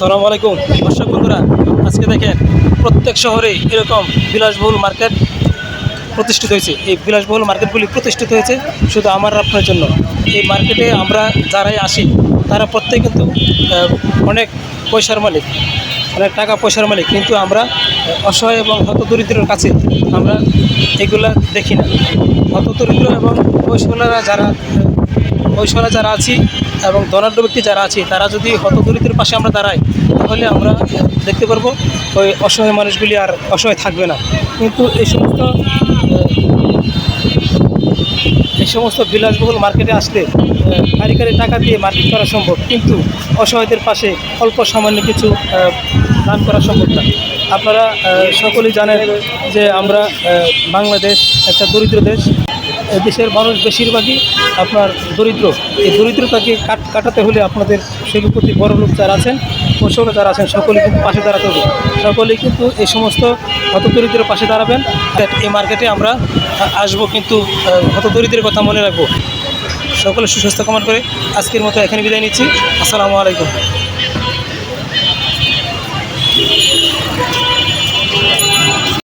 আসসালামু আলাইকুম। দর্শক বন্ধুরা, আজকে দেখেন প্রত্যেক শহরে এরকম বিলাসবহুল মার্কেট প্রতিষ্ঠিত হয়েছে। এই বিলাসবহুল মার্কেটগুলি প্রতিষ্ঠিত হয়েছে শুধু আমার আপনার জন্য। এই মার্কেটে আমরা যারাই আসি, তারা প্রত্যেক কিন্তু অনেক পয়সার মালিক, অনেক টাকা পয়সার মালিক। কিন্তু আমরা অসহায় এবং হত হতদরিদ্রের কাছে আমরা এগুলা দেখি না। হতদরিদ্র এবং পয়সাওয়ালারা যারা পয়সাওয়ালা যারা আছি এবং ধনাঢ্য ব্যক্তি যারা আছে তারা যদি হতদরিদ্রের পাশে আমরা দাঁড়াই তাহলে আমরা দেখতে পারব ওই অসহায় মানুষগুলি আর অসহায় থাকবে না। কিন্তু এই সমস্ত এই সমস্ত বিলাসবহুল মার্কেটে আসলে আহ, কারিগরি টাকা দিয়ে মার্কেট করা সম্ভব কিন্তু অসহায়দের পাশে অল্প সামান্য কিছু দান করা সম্ভব না। আপনারা সকলেই জানেন যে আমরা বাংলাদেশ একটা দরিদ্র দেশ। দেশের মানুষ বেশিরভাগই আপনার দরিদ্র। এই দরিদ্রতাকে কাট, কাটাতে হলে আপনাদের শিল্পপতি বড় লোক যারা আছেন পশুরা যারা আছেন সকলে কিন্তু পাশে দাঁড়াতে হবে। সকলেই কিন্তু এই সমস্ত হতদরিদ্রের পাশে দাঁড়াবেন। এই মার্কেটে আমরা আসব কিন্তু হতদরিদ্রের কথা মনে রাখব। সকলে সুস্বাস্থ্য কামনা করে আজকের মতো এখানে বিদায় নিচ্ছি। আসসালামু আলাইকুম।